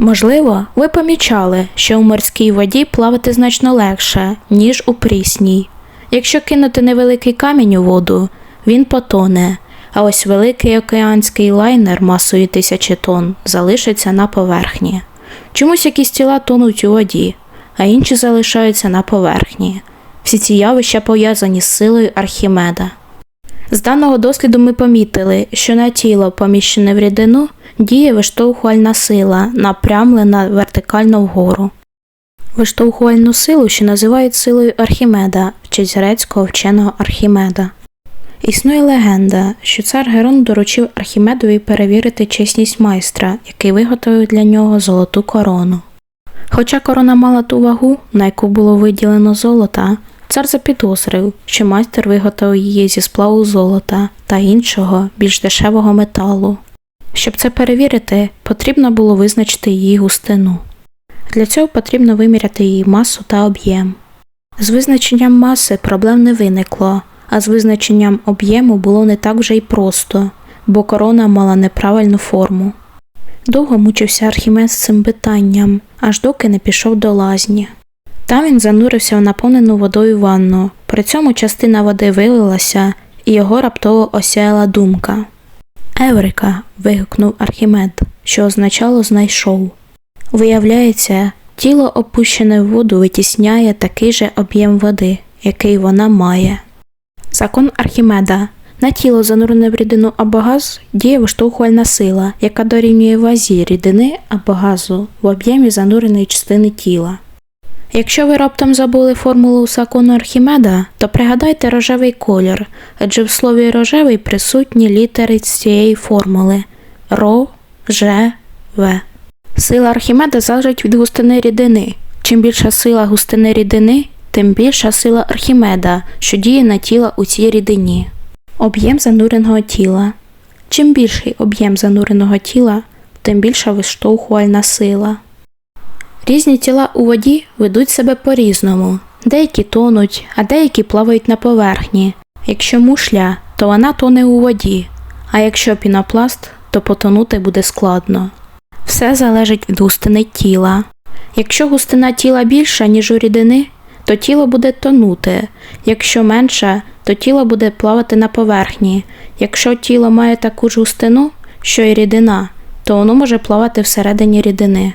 Можливо, ви помічали, що у морській воді плавати значно легше, ніж у прісній. Якщо кинути невеликий камінь у воду, він потоне, а ось великий океанський лайнер масою тисячі тонн залишиться на поверхні. Чомусь якісь тіла тонуть у воді, а інші залишаються на поверхні. Всі ці явища пов'язані з силою Архімеда. З даного досліду ми помітили, що на тіло, поміщене в рідину, діє виштовхувальна сила, напрямлена вертикально вгору. Виштовхувальну силу ще називають силою Архімеда в честь грецького вченого Архімеда. Існує легенда, що цар Герон доручив Архімедові перевірити чесність майстра, який виготовив для нього золоту корону. Хоча корона мала ту вагу, на яку було виділено золота, цар запідозрив, що майстер виготовив її зі сплаву золота та іншого, більш дешевого металу. Щоб це перевірити, потрібно було визначити її густину. Для цього потрібно виміряти її масу та об'єм. З визначенням маси проблем не виникло, а з визначенням об'єму було не так вже й просто, бо корона мала неправильну форму. Довго мучився Архімед з цим питанням, аж доки не пішов до лазні. Там він занурився в наповнену водою ванну, при цьому частина води вилилася, і його раптово осяяла думка. Еврика. вигукнув Архімед, що означало знайшов. Виявляється, тіло, опущене в воду, витісняє такий же об'єм води, який вона має. Закон Архімеда. На тіло, занурене в рідину або газ, діє виштовхувальна сила, яка дорівнює вазі рідини або газу в об'ємі зануреної частини тіла. Якщо ви раптом забули формулу закону Архімеда, то пригадайте рожевий колір, адже в слові рожевий присутні літери з цієї формули ро, же, в. Сила Архімеда залежить від густини рідини. Чим більша сила густини рідини, тим більша сила Архімеда, що діє на тіло у цій рідині. Об'єм зануреного тіла. Чим більший об'єм зануреного тіла, тим більша виштовхувальна сила. Різні тіла у воді ведуть себе по-різному. Деякі тонуть, а деякі плавають на поверхні. Якщо мушля, то вона тоне у воді, а якщо пінопласт, то потонути буде складно. Все залежить від густини тіла. Якщо густина тіла більша, ніж у рідини, то тіло буде тонути, якщо менша, то тіло буде плавати на поверхні. Якщо тіло має таку ж густину, що й рідина, то воно може плавати всередині рідини.